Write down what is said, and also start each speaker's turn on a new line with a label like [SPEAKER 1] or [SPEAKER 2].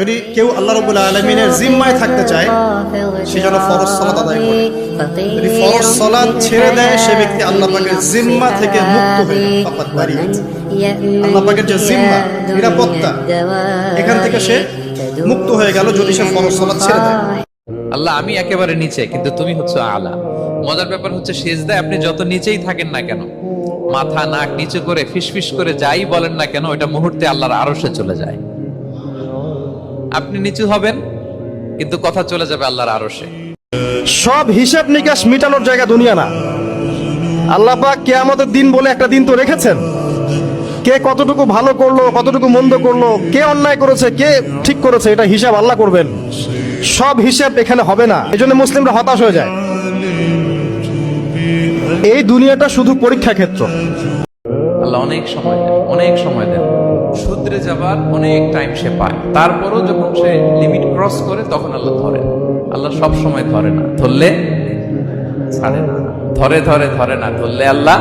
[SPEAKER 1] যদি কেউ আল্লাহ রবুল্লা আলমিনের জিম্মায় থাকতে চায়, সে যেন ফরজ সালাত আদায় করে। যদি ফরজ সালাত ছেড়ে দেয়, সে ব্যক্তি আল্লাহ পাকের জিম্মা থেকে মুক্ত হয়ে যায় ফাকাদ আল্লাহ পাকের যে জিম্মা, নিরাপত্তা, এখান থেকে সে মুক্ত হয়ে গেল যদি সে ফরজ সালাত ছেড়ে দেয়।
[SPEAKER 2] আল্লাহ, আমি একেবারে নিচে, কিন্তু তুমি হচ্ছে আলা। মজার ব্যাপার হচ্ছে, সেজদায় আপনি যত নিচেই থাকেন না কেন, মাথা, নাক নিচে করে, ফিসফিস করে যাই বলেন না কেন ওটা মুহূর্তে আল্লাহর আরশে চলে যায়। আপনি নিচু হবেন কিন্তু কথা চলে যাবে আল্লাহর আরশে।
[SPEAKER 3] সব হিসাব নিকাশ মিটানোর জায়গা দুনিয়া না। আল্লাহ পাক কেয়ামতের দিন বলে একটা দিন তো রেখেছেন। কে কতটুকু ভালো করল কতটুকু মন্দ করল কে অন্যায় করেছে কে ঠিক করেছে এটা হিসাব আল্লাহ করবেন। সব হিসাব এখানে হবে না এই জন্য মুসলিমরা হতাশ হয়ে যায়। এই দুনিয়াটা শুধু পরীক্ষা ক্ষেত্র
[SPEAKER 2] আল্লাহ অনেক সময় দেন অনেক সময় দেন। শুধরে যাবার অনেক টাইম সে পায়। তারপরও যখন সে লিমিট ক্রস করে, তখন আল্লাহ ধরে। আল্লাহ সব সময় ধরে না। ধরলে? ছাড়ে না। ধরে ধরে ধরে না। ধরলে আল্লাহ